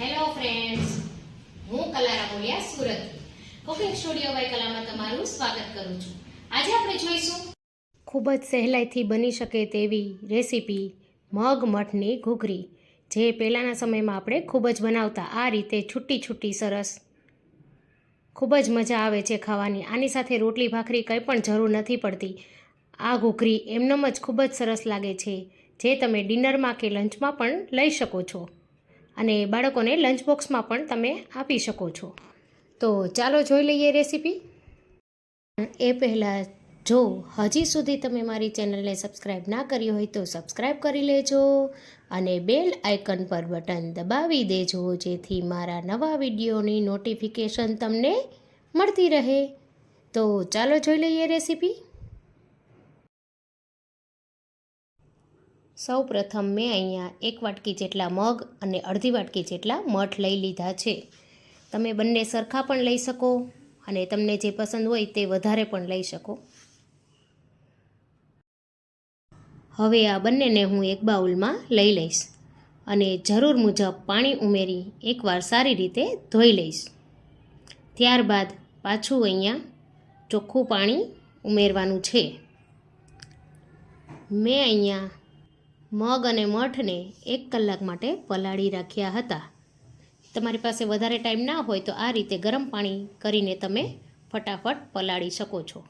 Hello friends હું કલારા બોલિયા સુરત. કુકિંગ સ્ટુડિયો બાય કલામાં તમારું સ્વાગત કરું છું. આજે આપણે જોઈશું. ખૂબ જ સહેલાઈથી બની શકે તેવી રેસીપી મગ, મઠની ઘૂઘરી, જે પહેલાંના સમયમાં આપણે ખૂબ જ બનાવતા આ રીતે છૂટી છૂટી સરસ. ખૂબ જ મજા આવે છે ખાવાની. આની સાથે રોટલી, ભાખરી કંઈ પણ જરૂર નથી પડતી. આ ઘૂઘરી એમનેમ જ ખૂબ જ સરસ લાગે છે, જે તમે ડિનરમાં કે લંચમાં પણ લઈ શકો છો. અને બાળકોને લંચ બોક્સમાં પણ તમે આપી શકો છો. તો ચાલો જોઈ લઈએ રેસીપી એ પહેલાં જો હજી સુધી તમે મારી ચેનલને સબસ્ક્રાઈબ ના કરી હોય તો સબસ્ક્રાઈબ કરી લેજો અને બેલ આઇકન પર બટન દબાવી દેજો, જેથી મારા નવા વિડીયોની નોટિફિકેશન તમને મળતી રહે. તો ચાલો જોઈ લઈએ રેસીપી સૌ પ્રથમ મેં અહીંયા એક વાટકી જેટલા મગ અને અડધી વાટકી જેટલા મઠ લઈ લીધા છે. તમે બંને સરખા પણ લઈ શકો અને તમને જે પસંદ હોય તે વધારે પણ લઈ શકો. હવે આ બંનેને હું એક બાઉલમાં લઈ લઈશ અને જરૂર મુજબ પાણી ઉમેરી એકવાર સારી રીતે ધોઈ લઈશ. ત્યારબાદ પાછું અહીંયા ચોખ્ખું પાણી ઉમેરવાનું છે. મેં અહીંયા મગ અને મઠને એક કલાક માટે પલાળી રાખ્યા હતા. તમારી પાસે વધારે ટાઈમ ના હોય તો આ રીતે ગરમ પાણી કરીને તમે ફટાફટ પલાળી શકો છો.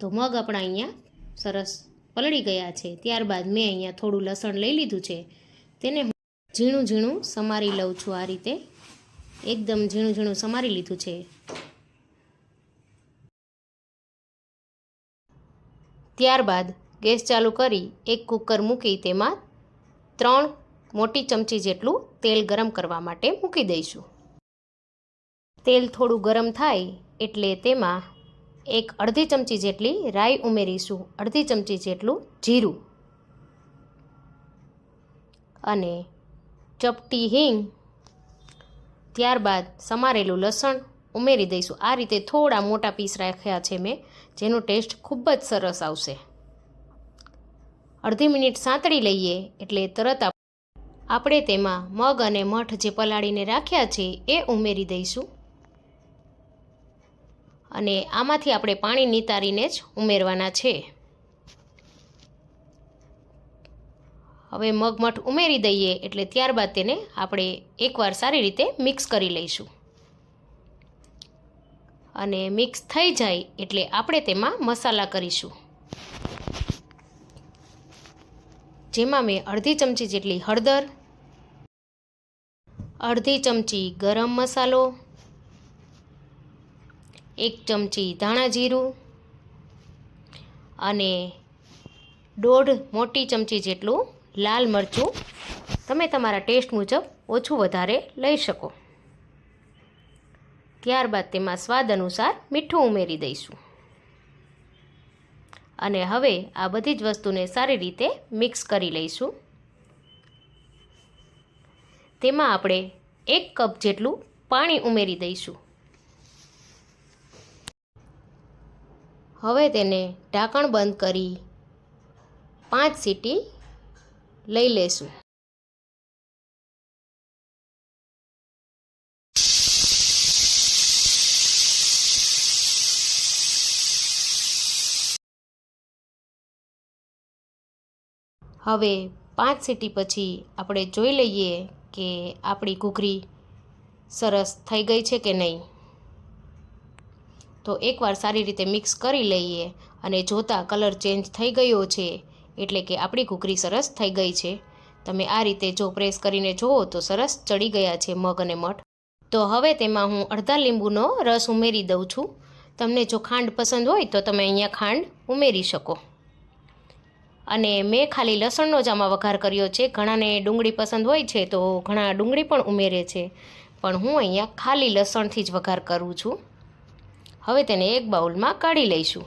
તો મગ આપણા અહીંયા સરસ પલળી ગયા છે. ત્યારબાદ મેં અહીંયા થોડું લસણ લઈ લીધું છે. તેને ઝીણું ઝીણું સમારી લઉં છું આ રીતે. એકદમ ઝીણું ઝીણું સમારી લીધું છે. ત્યારબાદ ગેસ ચાલુ કરી એક કુકર મૂકી તેમાં ત્રણ મોટી ચમચી જેટલું તેલ ગરમ કરવા માટે મૂકી દઈશું. તેલ થોડું ગરમ થાય એટલે તેમાં એક અડધી ચમચી જેટલી રાઈ ઉમેરીશું, અડધી ચમચી જેટલું જીરું અને ચપટી હિંગ, ત્યારબાદ સમારેલું લસણ ઉમેરી દઈશું. આ રીતે થોડા મોટા પીસ રાખ્યા છે મેં, જેનો ટેસ્ટ ખૂબ જ સરસ આવશે. અડધી મિનિટ સાંતળી લઈએ એટલે તરત આપણે તેમાં મગ અને મઠ જે પલાળીને રાખ્યા છે એ ઉમેરી દઈશું. અને આમાંથી આપણે પાણી નિતારીને જ ઉમેરવાના છે. હવે મગ મઠ ઉમેરી દઈએ એટલે ત્યારબાદ તેને આપણે એકવાર સારી રીતે મિક્સ કરી લઈશું. અને મિક્સ થઈ જાય એટલે આપણે તેમાં મસાલા કરીશું. જેમાં મેં અડધી ચમચી જેટલી હળદર, અડધી ચમચી ગરમ મસાલો, એક ચમચી ધાણા જીરું અને દોઢ મોટી ચમચી જેટલું લાલ મરચું. તમે તમારા ટેસ્ટ મુજબ ઓછું વધારે લઈ શકો. ત્યારબાદ તેમાં સ્વાદ અનુસાર મીઠું ઉમેરી દઈશું. અને હવે આ બધી જ વસ્તુને સારી રીતે મિક્સ કરી લઈશું. તેમાં આપણે એક કપ જેટલું પાણી ઉમેરી દઈશું. હવે તેને ઢાંકણ બંધ કરી પાંચ સીટી લઈ લેશું. હવે પાંચ સીટી પછી આપણે જોઈ લઈએ કે આપણી ઘૂઘરી સરસ થઈ ગઈ છે કે નહીં. તો એકવાર સારી રીતે મિક્સ કરી લઈએ અને જોતાં કલર ચેન્જ થઈ ગયો છે એટલે કે આપણી ઘૂઘરી સરસ થઈ ગઈ છે. તમે આ રીતે જો પ્રેસ કરીને જુઓ તો સરસ ચડી ગયા છે મગ અને મઠ. તો હવે તેમાં હું અડધા લીંબુનો રસ ઉમેરી દઉં છું. તમને જો ખાંડ પસંદ હોય તો તમે અહીંયા ખાંડ ઉમેરી શકો. અને મેં ખાલી લસણનો જ આમાં વઘાર કર્યો છે. ઘણાને ડુંગળી પસંદ હોય છે તો ઘણા ડુંગળી પણ ઉમેરે છે. પણ હું અહીંયા ખાલી લસણથી જ વઘાર કરું છું. હવે તેને એક બાઉલમાં કાઢી લઈશું.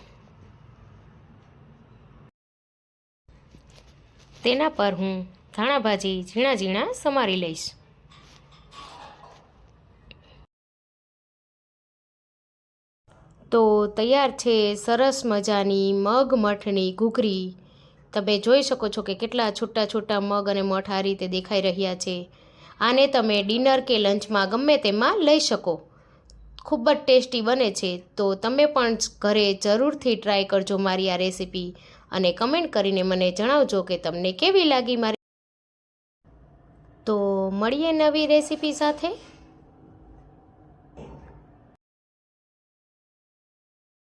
તેના પર હું ધાણા ભાજી ઝીણા ઝીણા સમારી લઈશ. તો તૈયાર છે સરસ મજાની મગ મઠની ઘૂઘરી. તમે જોઈ શકો છો કે કેટલા છૂટા છૂટા મગ અને મઠ આ રીતે દેખાઈ રહ્યા છે. આને તમે ડિનર કે લંચમાં ગમે તેમાં લઈ શકો. ખૂબ જ ટેસ્ટી બને છે. તો તમે પણ ઘરે જરૂરથી ટ્રાય કરજો મારી આ રેસીપી અને કમેન્ટ કરીને મને જણાવજો કે તમને કેવી લાગી મારી. તો મળીએ નવી રેસીપી સાથે.